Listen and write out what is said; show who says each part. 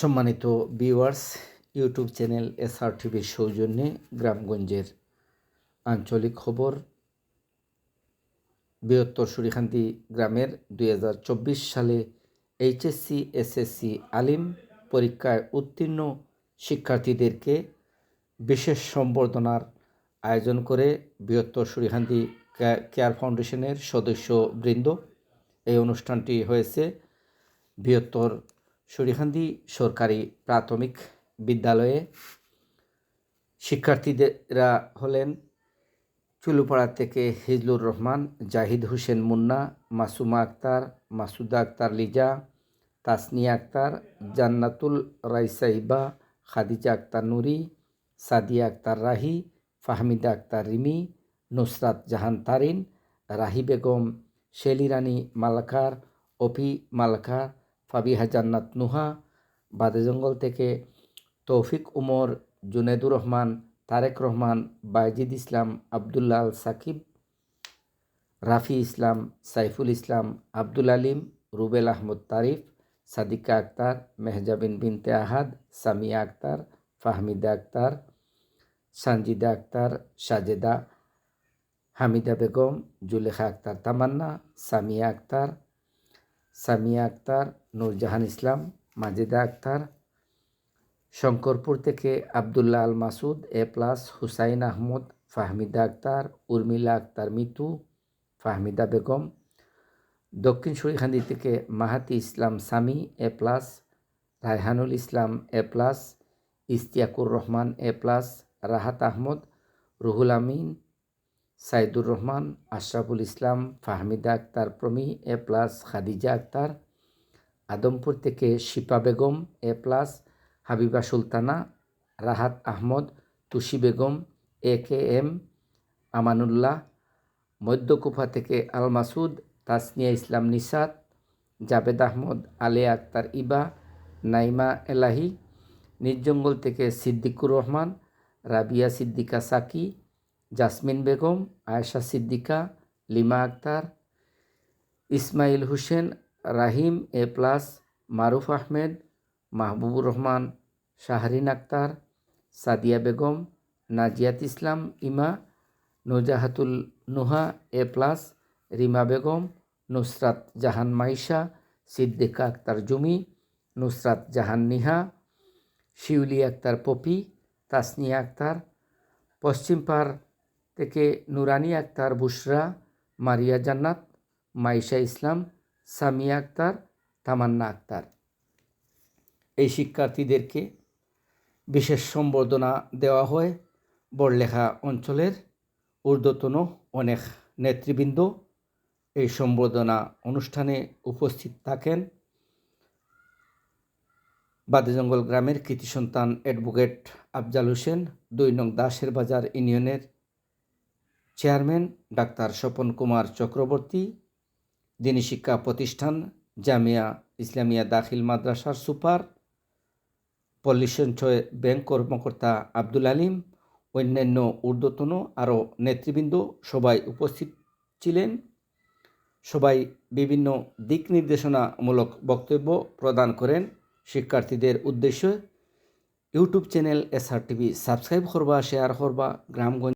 Speaker 1: সম্মানিত viewers YouTube channel SR টিভির সৌজন্যে গ্রামগঞ্জের আঞ্চলিক খবর। বৃহত্তর সুরিখান্তি গ্রামের দু হাজার চব্বিশ সালে এইচএসসি, এসএসসি আলিম পরীক্ষায় উত্তীর্ণ শিক্ষার্থীদেরকে বিশেষ সম্বর্ধনার আয়োজন করে বৃহত্তর সুরিখান্তি কেয়ার ফাউন্ডেশনের সদস্যবৃন্দ। এই অনুষ্ঠানটি হয়েছে বৃহত্তর সরিখান্দি সরকারি প্রাথমিক বিদ্যালয়ে শিক্ষার্থীরা হলেন চুলুপাড়া থেকে হিজলুর রহমান, জাহিদ হোসেন মুন্না, মাসুমা আক্তার, মাসুদা আক্তার লিজা, তাসনিয়া আক্তার, জান্নাতুল রাইসাইবা, খাদিজা আক্তার নুরি, সাদিয়া আক্তার রাহি, ফাহমিদা আক্তার রিমি, নুসরাত জাহান তারিন, রাহি বেগম শেলি রানী মালাকার অপি মালাকার ফাবিহা জান্নাত নুহা, বাদে জঙ্গল থেকে তৌফিক উমর, জুনেদুর রহমান, তারেক রহমান, বাইজিদ ইসলাম, আবদুল্লাহ আল সাকিব, রাফি ইসলাম, সাইফুল ইসলাম, আব্দুল আলিম, রুবেল আহমদ তারিফ, সাদিকা আক্তার মেহজাবিন বিনতে আহাদ, সামিয়া আক্তার, ফাহমিদা আক্তার, সানজিদা আক্তার, সাজেদা, হামিদা বেগম, জুলেখা আক্তার তামান্না, সামিয়া আক্তার সামিয়া আক্তার নূরজাহান ইসলাম, মাজেদা আক্তার, শঙ্করপুর থেকে আবদুল্লাহ আল মাসুদ, এ প্লাস হুসাইন আহমদ, ফাহমিদা আক্তার, উর্মিলা আক্তার মিতু, ফাহমিদা বেগম, দক্ষিণ সরিখান্দি থেকে Mahati Islam Sami, A plus Raihanul Islam, A plus Istiaqur Rahman, A plus Rahat Ahmed, Ruhul Amin, Saidur Rahman, Ashraful Islam, Fahmida Akter Promi, A plus Khadija Akter Adampur থেকে Shipa Begum, A plus, Habiba Sultana, Rahat Ahmed Tushi Begum, A K M, Amanullah, Madhyakufa থেকে আল মাসুদ, তাসনিয়া ইসলাম নিসাদ, জাবেদ আহমদ, আলে আক্তার ইবা, নাইমা এলাহি, নির্জঙ্গল থেকে Siddiqur Rahman, Rabia Siddika Saki, Jasmin Begum, Ayesha Siddika, Lima Akter, Ismail Hossain Rahim A plus, Maruf Ahmed, Mahbubur Rahman, Shahrin Akter, Sadia Begum, Naziat Islam, Ima, Nujahatul Nuha A plus, Rima Begum, Nusrat Jahan Maisha, Siddika Akter Jumi, Nusrat Jahan Niha, Shiuli Akter Popy, Tasnia Akter Paschimpar থেকে নুরানি আক্তার বুসরা মারিয়া জান্নাত, মাইশা ইসলাম সামিয়া আক্তার, তামান্না আক্তার। এই শিক্ষার্থীদেরকে বিশেষ সম্বর্ধনা দেওয়া হয় বড়লেখা অঞ্চলের ঊর্ধ্বতন অনেক নেতৃবৃন্দ। এই সম্বর্ধনা অনুষ্ঠানে উপস্থিত থাকেন বাদেজঙ্গল গ্রামের কৃতি সন্তান অ্যাডভোকেট আফজাল হোসেন, দুই নং দাসের বাজার ইউনিয়নের চেয়ারম্যান ডাক্তার স্বপন কুমার চক্রবর্তী দিনী শিক্ষা প্রতিষ্ঠান, জামিয়া ইসলামিয়া দাখিল মাদ্রাসার সুপার, পল্লী সঞ্চয় ব্যাংক কর্মকর্তা আব্দুল আলিম, অন্যান্য ঊর্ধ্বতন আরও নেতৃবৃন্দ সবাই উপস্থিত ছিলেন। সবাই বিভিন্ন দিক নির্দেশনামূলক বক্তব্য প্রদান করেন। শিক্ষার্থীদের উদ্দেশ্যে YouTube channel SR TV subscribe করবা, শেয়ার করবা, গ্রামগঞ্জ